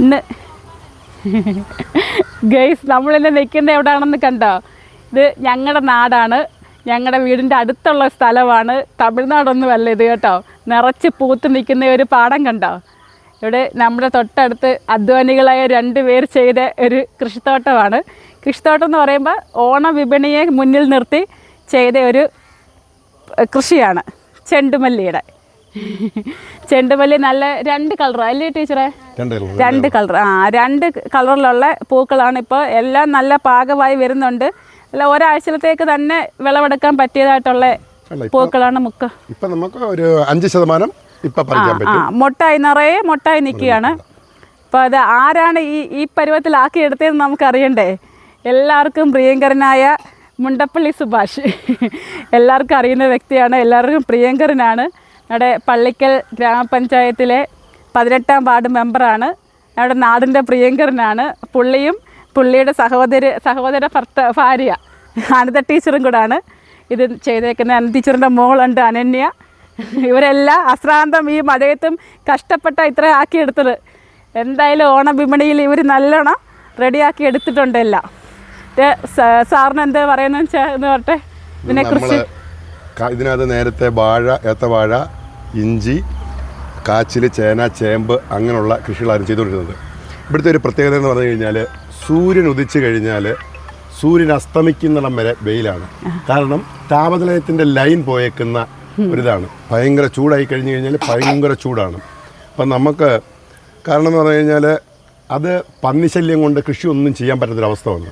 ഇന്ന് നമ്മൾ നമ്മളിന്ന് നിൽക്കുന്നത് എവിടെയാണെന്ന് കണ്ടോ? ഇത് ഞങ്ങളുടെ നാടാണ്. ഞങ്ങളുടെ വീടിന്റെ അടുത്തുള്ള സ്ഥലമാണ്. തമിഴ്നാടൊന്നും അല്ല ഇത് കേട്ടോ. നിറച്ച് പൂത്ത് നിൽക്കുന്ന ഒരു പാടം കണ്ടോ? ഇവിടെ നമ്മുടെ തൊട്ടടുത്ത് അധ്വാനികളായ രണ്ട് പേർ ചെയ്ത ഒരു കൃഷിത്തോട്ടമാണ്. കൃഷിത്തോട്ടം എന്ന് പറയുമ്പോൾ ഓണ വിപണിയെ മുന്നിൽ നിർത്തി ചെയ്ത ഒരു കൃഷിയാണ് ചെണ്ടുമല്ലിയുടെ. ചെണ്ടുമല്ലി നല്ല രണ്ട് കളറാണ് അല്ലേ ടീച്ചറെ? രണ്ട് കളർ ആ രണ്ട് കളറിലുള്ള പൂക്കളാണ് ഇപ്പോൾ. എല്ലാം നല്ല പാകമായി വരുന്നുണ്ട്. അല്ല ഒരാഴ്ചത്തേക്ക് തന്നെ വിളവെടുക്കാൻ പറ്റിയതായിട്ടുള്ള പൂക്കളാണ് മുക്ക. ഇപ്പൊ നമുക്ക് ഒരു അഞ്ച് ശതമാനം മൊട്ടായി നിറയെ മുട്ടായി നിൽക്കുകയാണ്. അപ്പോൾ അത് ആരാണ് ഈ ഈ പരുവത്തിലാക്കി എടുത്തതെന്ന് നമുക്കറിയണ്ടേ? എല്ലാവർക്കും പ്രിയങ്കരനായ മുണ്ടപ്പള്ളി സുഭാഷ്. എല്ലാവർക്കും അറിയുന്ന വ്യക്തിയാണ്. എല്ലാവർക്കും പ്രിയങ്കരനാണ്. നമ്മുടെ പള്ളിക്കൽ ഗ്രാമപഞ്ചായത്തിലെ പതിനെട്ടാം വാർഡ് മെമ്പറാണ്. നമ്മുടെ നാടിന്റെ പ്രിയങ്കരനാണ്. പുള്ളിയും പുള്ളിയുടെ സഹോദരി സഹോദര ഭർത്ത ഭാര്യ അനിത ടീച്ചറും കൂടാണ്. ഇത് ചെയ്തേക്കുന്നത് അനിത ടീച്ചറിന്റെ മോളുണ്ട് അനന്യ. ഇവരെല്ലാം അശ്രാന്തം ഈ മഴയത്തും കഷ്ടപ്പെട്ട ഇത്ര ആക്കിയെടുത്തത്. എന്തായാലും ഓണ വിപണിയിൽ ഇവർ നല്ലോണം റെഡിയാക്കി എടുത്തിട്ടുണ്ട് എല്ലാം. സാറിന് എന്താ പറയുന്നത് വെച്ചാൽ എന്ന് പറട്ടെ ഇതിനെക്കുറിച്ച് ഇതിനകത്ത് നേരത്തെ വാഴ ഏത്തവാഴ ഇഞ്ചി കാച്ചിൽ ചേന ചേമ്പ് അങ്ങനെയുള്ള കൃഷികളായിരുന്നു ചെയ്തുകൊണ്ടിരുന്നത്. ഇവിടുത്തെ ഒരു പ്രത്യേകത എന്ന് പറഞ്ഞു കഴിഞ്ഞാൽ സൂര്യൻ ഉദിച്ചു കഴിഞ്ഞാൽ സൂര്യൻ അസ്തമിക്കുന്നിടം വരെ വെയിലാണ്. കാരണം താപനിലയത്തിന്റെ ലൈൻ പോയേക്കുന്ന ഒരിതാണ്. ഭയങ്കര ചൂടായി കഴിഞ്ഞു കഴിഞ്ഞാൽ ഭയങ്കര ചൂടാണ്. അപ്പം നമുക്ക് കാരണം എന്ന് പറഞ്ഞു കഴിഞ്ഞാൽ അത് പന്നിശല്യം കൊണ്ട് കൃഷി ഒന്നും ചെയ്യാൻ പറ്റാത്തൊരവസ്ഥ വന്നു.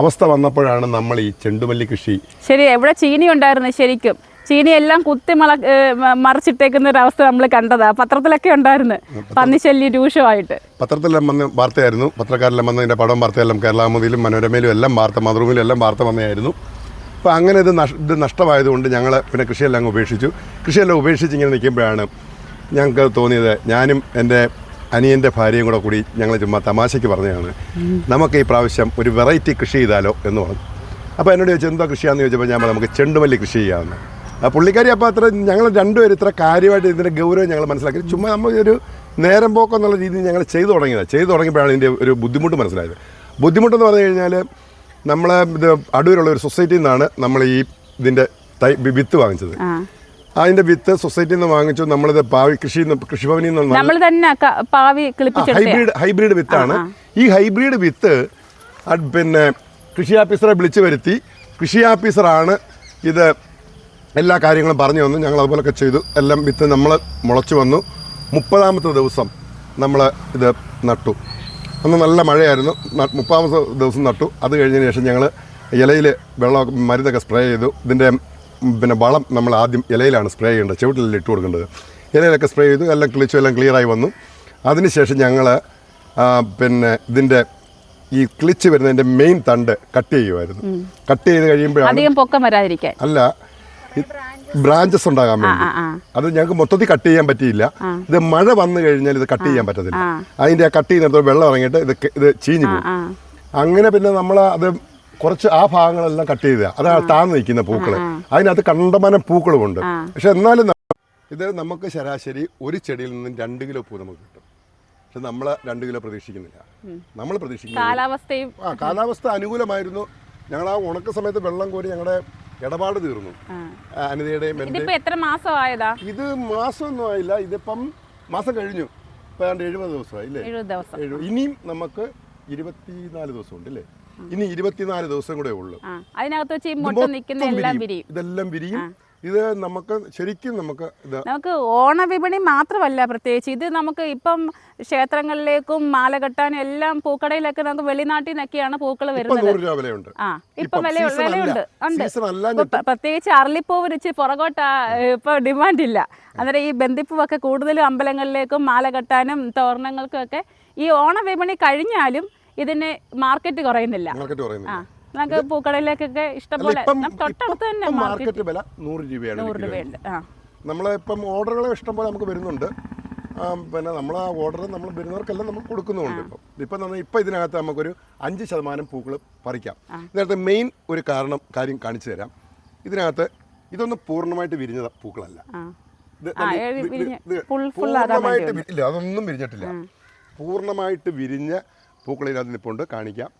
അവസ്ഥ വന്നപ്പോഴാണ് നമ്മൾ ഈ ചെണ്ടുമല്ലി കൃഷി ശരി എവിടെ ചീനി ഉണ്ടായിരുന്നു ശരിക്കും? ചീനി എല്ലാം കുത്തി മള മറിച്ചിട്ടേക്കുന്ന ഒരു അവസ്ഥ നമ്മൾ കണ്ടതാ. പത്രത്തിലൊക്കെ ഉണ്ടായിരുന്നു. പന്നിശല്യം രൂക്ഷമായിട്ട്. പത്രത്തിലെല്ലാം വന്ന വാർത്തയായിരുന്നു. പത്രക്കാരെല്ലാം വന്നതിന്റെ പടം വാർത്തയെല്ലാം കേരളാമതിയിലും മനോരമയിലും എല്ലാം വാർത്ത മാതൃഭൂമിയിലും എല്ലാം വാർത്ത വന്നതായിരുന്നു. അപ്പോൾ അങ്ങനെ ഇത് നഷ് ഇത് നഷ്ടമായതുകൊണ്ട് ഞങ്ങൾ പിന്നെ കൃഷിയെല്ലാം അങ്ങ് ഉപേക്ഷിച്ചു. കൃഷിയെല്ലാം ഉപേക്ഷിച്ച് ഇങ്ങനെ നിൽക്കുമ്പോഴാണ് ഞങ്ങൾക്ക് തോന്നിയത് ഞാനും എന്റെ അനിയന്റെ ഭാര്യയും കൂടെ കൂടി ഞങ്ങൾ ചുമ്മാ തമാശയ്ക്ക് പറഞ്ഞതാണ്. നമുക്ക് ഈ പ്രാവശ്യം ഒരു വെറൈറ്റി കൃഷി ചെയ്താലോ? എന്ന് പറഞ്ഞു. അപ്പോൾ എന്നോട് ചോദിച്ചു എന്തോ കൃഷിയാണെന്ന് ചോദിച്ചപ്പോൾ ഞാൻ നമുക്ക് ചെണ്ടുമല്ലി കൃഷി ചെയ്യാമെന്ന്. പുള്ളിക്കാരി അപ്പോൾ അത്ര ഞങ്ങൾ രണ്ടുപേരും ഇത്ര കാര്യമായിട്ട് ഇതിന്റെ ഗൗരവം ഞങ്ങൾ മനസ്സിലാക്കി. ചുമ്മാ നമ്മൾ ഒരു നേരം പോക്കം എന്നുള്ള രീതിയിൽ ഞങ്ങൾ ചെയ്തു തുടങ്ങിയത്. ചെയ്തു തുടങ്ങിയപ്പോഴാണ് ഇതിന്റെ ഒരു ബുദ്ധിമുട്ട് മനസ്സിലായത്. ബുദ്ധിമുട്ടെന്ന് പറഞ്ഞു കഴിഞ്ഞാൽ നമ്മളെ ഇത് അടൂരുള്ള ഒരു സൊസൈറ്റിയിൽ നിന്നാണ് നമ്മൾ ഈ ഇതിന്റെ തൈ വിത്ത് വാങ്ങിച്ചത്. അതിന്റെ വിത്ത് സൊസൈറ്റിയിൽ നിന്ന് വാങ്ങിച്ചു. നമ്മളിത് പാവി കൃഷി കൃഷിഭവനിൽ നിന്ന് നമ്മൾ തന്നെ പാവി ഹൈബ്രിഡ് ഹൈബ്രിഡ് വിത്താണ്. ഈ ഹൈബ്രിഡ് വിത്ത് പിന്നെ കൃഷി ഓഫീസറെ വിളിച്ചു വരുത്തി. കൃഷി ഓഫീസറാണ് ഇത് എല്ലാ കാര്യങ്ങളും പറഞ്ഞു തന്നു. ഞങ്ങൾ അതുപോലൊക്കെ ചെയ്തു. എല്ലാം വിത്ത് നമ്മൾ മുളച്ചു വന്നു. മുപ്പതാമത്തെ ദിവസം നമ്മൾ ഇത് നട്ടു. അന്ന് നല്ല മഴയായിരുന്നു. മുപ്പതാമത്തെ ദിവസം നട്ടു. അത് കഴിഞ്ഞതിന് ശേഷം ഞങ്ങൾ ഇലയിൽ വെള്ളം മരുന്നൊക്കെ സ്പ്രേ ചെയ്തു. ഇതിന്റെ പിന്നെ വളം നമ്മൾ ആദ്യം ഇലയിലാണ് സ്പ്രേ ചെയ്യേണ്ടത്. ചുവട്ടിലല്ല ഇട്ട് കൊടുക്കേണ്ടത്. ഇലയിലൊക്കെ സ്പ്രേ ചെയ്തു. എല്ലാം കിളിച്ചു എല്ലാം ക്ലിയറായി വന്നു. അതിനുശേഷം ഞങ്ങൾ പിന്നെ ഇതിന്റെ ഈ കിളിച്ച് വരുന്നതിന്റെ മെയിൻ തണ്ട് കട്ട് ചെയ്യുമായിരുന്നു. കട്ട് ചെയ്ത് കഴിയുമ്പോഴാണ് അധികം പൊക്കം വരാതിരിക്കാൻ. അല്ല ബ്രാഞ്ചസ് ഉണ്ടാകാൻ വേണ്ടി. അത് ഞങ്ങൾക്ക് മൊത്തത്തിൽ കട്ട് ചെയ്യാൻ പറ്റിയില്ല. ഇത് മഴ വന്നു കഴിഞ്ഞാൽ ഇത് കട്ട് ചെയ്യാൻ പറ്റത്തില്ല. അതിന്റെ ആ കട്ട് ചെയ്യുന്നിടത്ത് വെള്ളം ഇറങ്ങിയിട്ട് ഇത് ഇത് ചീഞ്ഞു പോകും അങ്ങനെ പിന്നെ നമ്മൾ അത് കുറച്ച് ആ ഭാഗങ്ങളെല്ലാം കട്ട് ചെയ്ത അതാ താന്ന് നിൽക്കുന്ന പൂക്കൾ അതിനകത്ത് കണ്ടമാനം പൂക്കളുമുണ്ട്. പക്ഷെ എന്നാലും ഇത് നമുക്ക് ശരാശരി ഒരു ചെടിയിൽ നിന്നും രണ്ട് കിലോ പൂ നമുക്ക് കിട്ടും. പക്ഷെ നമ്മൾ രണ്ട് കിലോ പ്രതീക്ഷിക്കുന്നില്ല. നമ്മൾ പ്രതീക്ഷിക്കുന്നു കാലാവസ്ഥയും ആ കാലാവസ്ഥ അനുകൂലമായിരുന്നു. ഞങ്ങൾ ആ ഉണക്ക സമയത്ത് വെള്ളം കോരി ഞങ്ങളുടെ ഇടപാട് തീർന്നു. അനിതയുടെ എത്ര മാസം ആയതാ? ഇത് മാസമൊന്നും ആയില്ല. ഇതിപ്പം മാസം കഴിഞ്ഞു. ഇപ്പം ഏതാണ്ട് എഴുപത് ദിവസമായി ദിവസം. ഇനിയും നമുക്ക് ഇരുപത്തിനാല് ദിവസം ഉണ്ട് അല്ലേ ഇനി ഇരുപത്തിനാല് ദിവസം കൂടെ ഉള്ളു. അതിനകത്ത് വെച്ച് ഇതെല്ലാം വിരിയും. ഇത് നമുക്ക് ശരിക്കും നമുക്ക് ഇത് നമുക്ക് ഓണവിപണി മാത്രമല്ല പ്രത്യേകിച്ച്. ഇത് നമുക്ക് ഇപ്പം ക്ഷേത്രങ്ങളിലേക്കും മാല കെട്ടാനും എല്ലാം പൂക്കടയിലൊക്കെ നമുക്ക് വെളിനാട്ടിൽ നിന്നൊക്കെയാണ് പൂക്കൾ വരുന്നത്. ആ ഇപ്പം ഇപ്പം വില വിലയുണ്ട്. ഉണ്ട്. പ്രത്യേകിച്ച് അരളിപ്പൂവ് വിരിച്ച് പുറകോട്ട് ഇപ്പൊ ഡിമാൻഡ് ഇല്ല. അന്നേരം ഈ ബന്ധിപ്പൂവൊക്കെ കൂടുതലും അമ്പലങ്ങളിലേക്കും മാല കെട്ടാനും തോരണങ്ങൾക്കും ഒക്കെ ഈ ഓണവിപണി കഴിഞ്ഞാലും ഇതിന് മാർക്കറ്റ് കുറയുന്നില്ല. മാർക്കറ്റ് ആ പറയുന്നത് നമുക്ക് പൂക്കടയിലേക്കൊക്കെ ഇഷ്ടംപോലെ തൊട്ടടുത്ത് തന്നെ മാർക്കറ്റ് വില നൂറ് രൂപയാണ് നൂറ് ഒരു കിലോയ്ക്ക്. രൂപയുണ്ട്. ആ. നമ്മൾ ഇപ്പം ഓർഡറുകൾ ഇഷ്ടം പോലെ നമുക്ക് വരുന്നുണ്ട്. പിന്നെ നമ്മൾ ആ ഓർഡർ നമ്മൾ വരുന്നവർക്കെല്ലാം നമ്മൾ കൊടുക്കുന്നുണ്ട് ഇപ്പം. ഇപ്പം നമ്മൾ ഇപ്പം ഇതിനകത്ത് നമുക്കൊരു അഞ്ച് ശതമാനം പൂക്കൾ പറിക്കാം. ഇതിനകത്ത് മെയിൻ ഒരു കാരണം കാര്യം കാണിച്ചു തരാം. ഇതിനകത്ത് ഇതൊന്നും പൂർണമായിട്ട് വിരിഞ്ഞ പൂക്കളല്ല പൂർണമായിട്ട് ഇല്ല അതൊന്നും വിരിഞ്ഞിട്ടില്ല. പൂർണമായിട്ട് വിരിഞ്ഞ പൂക്കളിനകത്ത് നിൽപ്പുണ്ട് കാണിക്കാം.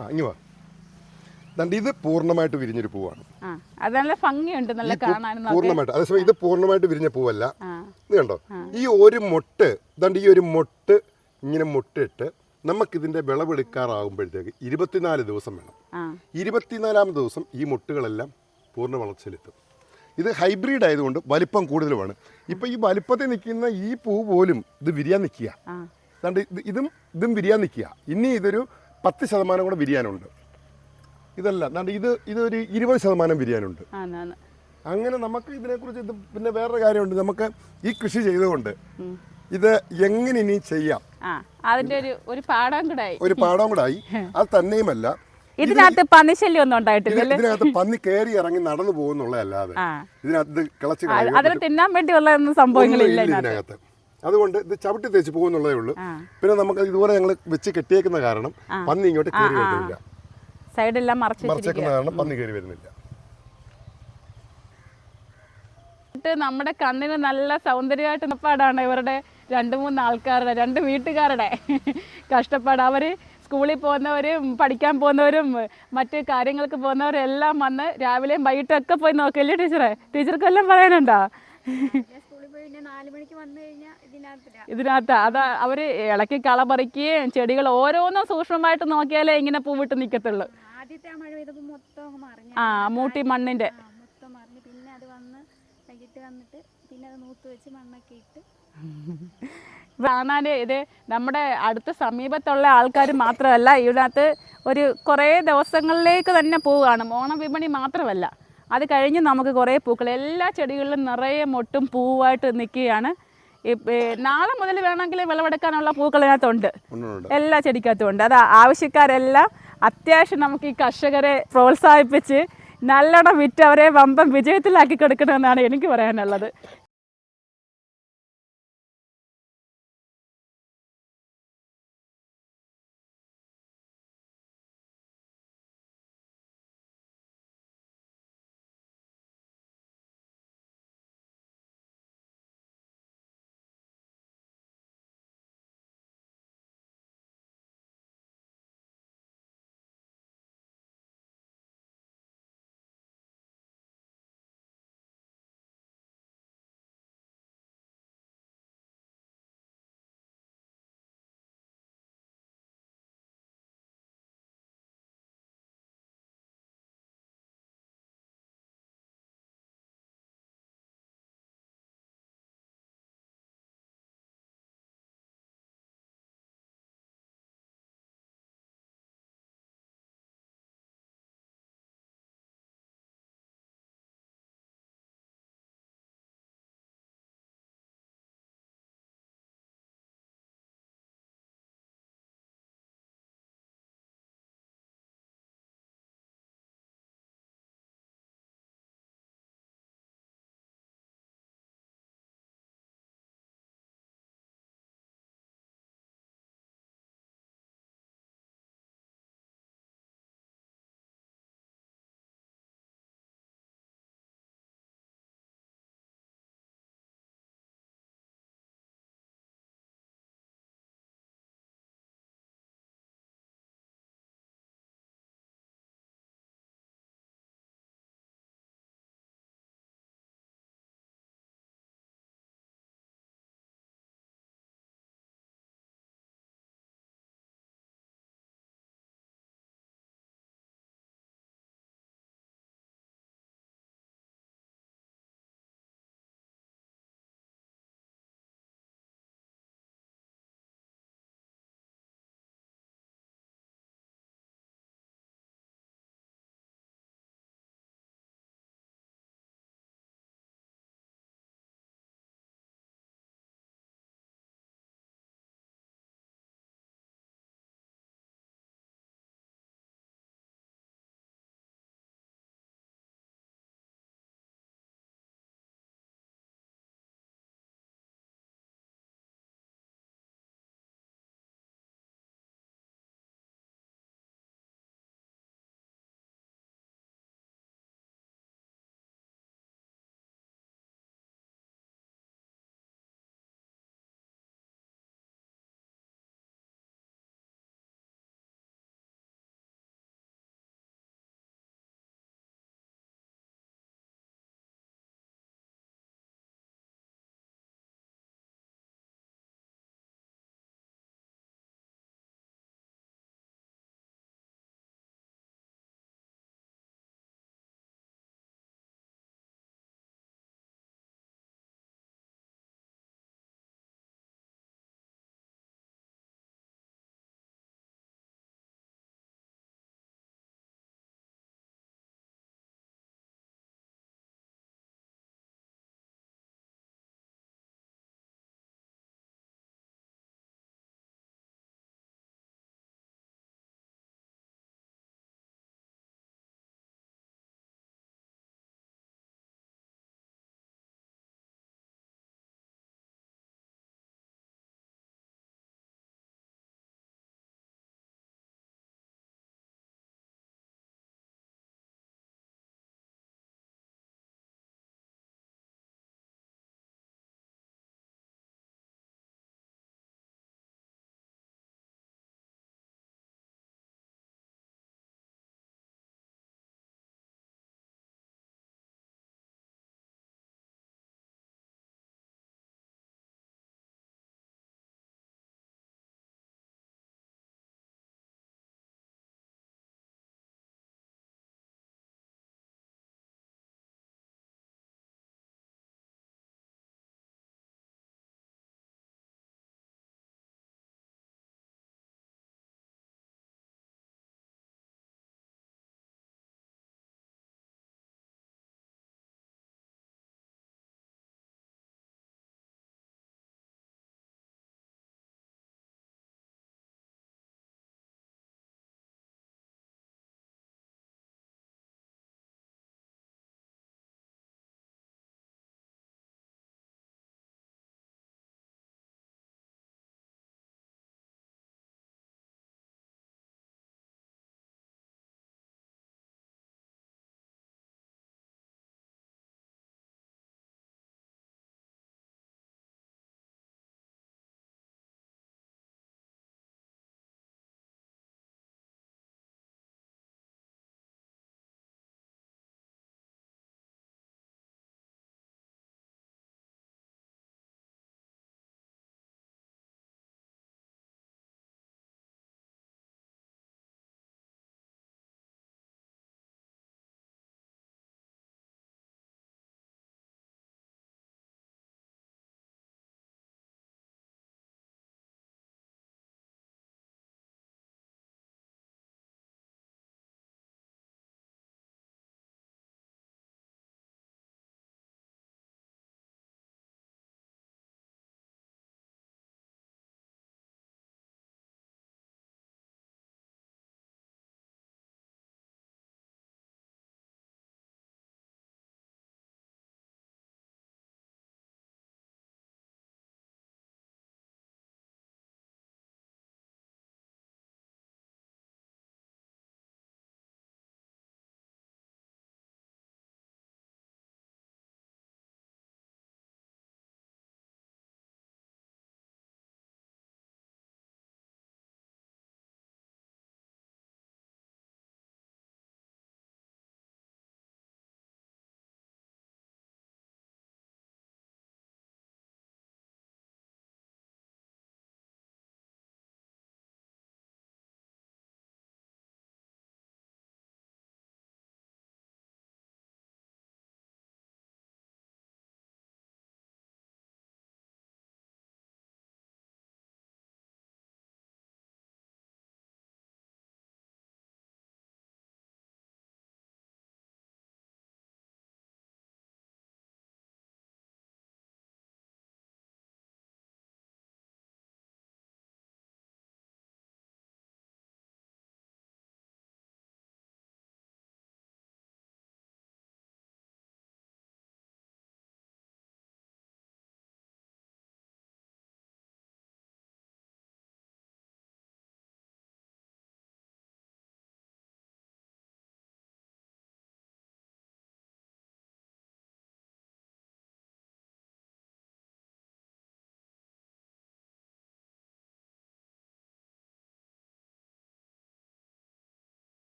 ആ വാ. ഇത് പൂർണമായിട്ട് വിരിഞ്ഞൊരു പൂവാണ്. അത് നല്ല ഭംഗിയുണ്ട് നല്ല കാണാനും പൂർണമായിട്ട് അതേസമയം ഇത് പൂർണമായിട്ട് വിരിഞ്ഞ പൂവല്ല. ഇത് കണ്ടോ? ഈ ഒരു മൊട്ട് ദണ്ട് ഈ ഒരു മൊട്ട് ഇങ്ങനെ മൊട്ടിട്ട് നമുക്കിതിന്റെ വിളവെടുക്കാറാകുമ്പോഴത്തേക്ക് ഇരുപത്തിനാല് ദിവസം വേണം. ഇരുപത്തിനാലാം ദിവസം ഈ മുട്ടുകളെല്ലാം പൂർണ വളർച്ചയിലെത്തും. ഇത് ഹൈബ്രിഡ് ആയതുകൊണ്ട് വലിപ്പം കൂടുതലുമാണ്. ഇപ്പം ഈ വലിപ്പത്തിൽ നിൽക്കുന്ന ഈ പൂ പോലും ഇത് വിരിയാൻ നിൽക്കുക. അതുകൊണ്ട് ഇതും ഇതും വിരിയാൻ നിൽക്കുക. ഇനി ഇതൊരു പത്ത് ശതമാനം കൂടെ വിരിയാനുണ്ട് ഇതല്ല ഇത് ഇതൊരു ഇരുപത് ശതമാനം വിരിയാനുണ്ട് അങ്ങനെ നമുക്ക് ഇതിനെക്കുറിച്ച് ഇത് പിന്നെ വേറൊരു കാര്യമുണ്ട്. നമുക്ക് ഈ കൃഷി ചെയ്തുകൊണ്ട് ഇത് എങ്ങനെ ഇനി ചെയ്യാം അതിന്റെ ഒരു ഒരു പാടം കൂടെ ഒരു പാഠം കൂടെ ആയി അത് തന്നെയുമല്ല ഇതിനകത്ത് പന്നിശല്യം ഒന്നും ഉണ്ടായിട്ടില്ല ഇതിനകത്ത് പന്നി കയറി ഇറങ്ങി നടന്നു പോകുന്നുള്ളതല്ലാതെ ഇതിനകത്ത് കിളച്ചു അതിന് തിന്നാൻ വേണ്ടിയുള്ള ഒന്നും സംഭവങ്ങളില്ല ഇതിനകത്ത്. അതുകൊണ്ട് ഇത് ചവിട്ടി തേച്ച് പോകുന്നുള്ളതേ ഉള്ളൂ. പിന്നെ നമുക്ക് ഇതുപോലെ ഞങ്ങൾ വെച്ച് കെട്ടിയേക്കുന്ന കാരണം പന്നി ഇങ്ങോട്ട് കയറി വരുന്നില്ല. സൈഡെല്ലാം മറച്ച് വെച്ചിരിക്കുക കാരണം പന്നി കയറി വരുന്നില്ല. നമ്മുടെ കണ്ണിന് നല്ല സൗന്ദര്യമായിട്ട് നിപ്പാടാണ് ഇവരുടെ രണ്ട് മൂന്ന് ആൾക്കാരുടെ രണ്ട് വീട്ടുകാരുടെ കഷ്ടപ്പാട്. അവർ സ്കൂളിൽ പോകുന്നവരും പഠിക്കാൻ പോകുന്നവരും മറ്റ് കാര്യങ്ങൾക്ക് പോകുന്നവരും എല്ലാം വന്ന് രാവിലെയും വൈകിട്ടും ഒക്കെ പോയി നോക്കില്ലേ ടീച്ചറെ? ടീച്ചർക്കെല്ലാം പറയാനുണ്ടോ? പിന്നെ നാല് മണിക്ക് വന്നു കഴിഞ്ഞാൽ ഇതിനകത്ത് അത് അവർ ഇളക്കി കള പറിക്കുകയും ചെടികൾ ഓരോന്നും സൂക്ഷ്മമായിട്ട് നോക്കിയാലേ ഇങ്ങനെ പൂവിട്ട് നിൽക്കത്തുള്ളൂ ആദ്യത്തെ ആ മഴ പെയ്തപ്പോൾ മൊത്തം അങ്ങ് മറിഞ്ഞു. ആ മൂട്ടി മണ്ണിന്റെ ആ മൊത്തം മറിഞ്ഞ്. പിന്നെ അത് വന്ന് വൈകിട്ട് വന്നിട്ട് പിന്നെ അത് നൂത്ത് വെച്ച് മണ്ണൊക്കെ ഇട്ട്. കാണാൻ ഇത് നമ്മുടെ അടുത്ത സമീപത്തുള്ള ആൾക്കാർ മാത്രമല്ല ഇതിനകത്ത് ഒരു കുറേ ദിവസങ്ങളിലേക്ക് തന്നെ പോവുകയാണ് ഓണവിപണി മാത്രമല്ല. അത് കഴിഞ്ഞ് നമുക്ക് കുറേ പൂക്കൾ എല്ലാ ചെടികളിലും നിറയെ മൊട്ടും പൂവായിട്ട് നിൽക്കുകയാണ്. നാളെ മുതൽ വേണമെങ്കിൽ വിളവെടുക്കാനുള്ള പൂക്കൾ ഇതിനകത്തുണ്ട് എല്ലാ ചെടിക്കകത്തും ഉണ്ട് അത് ആവശ്യക്കാരെല്ലാം അത്യാവശ്യം നമുക്ക് ഈ കർഷകരെ പ്രോത്സാഹിപ്പിച്ച് നല്ലോണം വിറ്റ് അവരെ വമ്പം വിജയത്തിലാക്കി കൊടുക്കണമെന്നാണ് എനിക്ക് പറയാനുള്ളത്.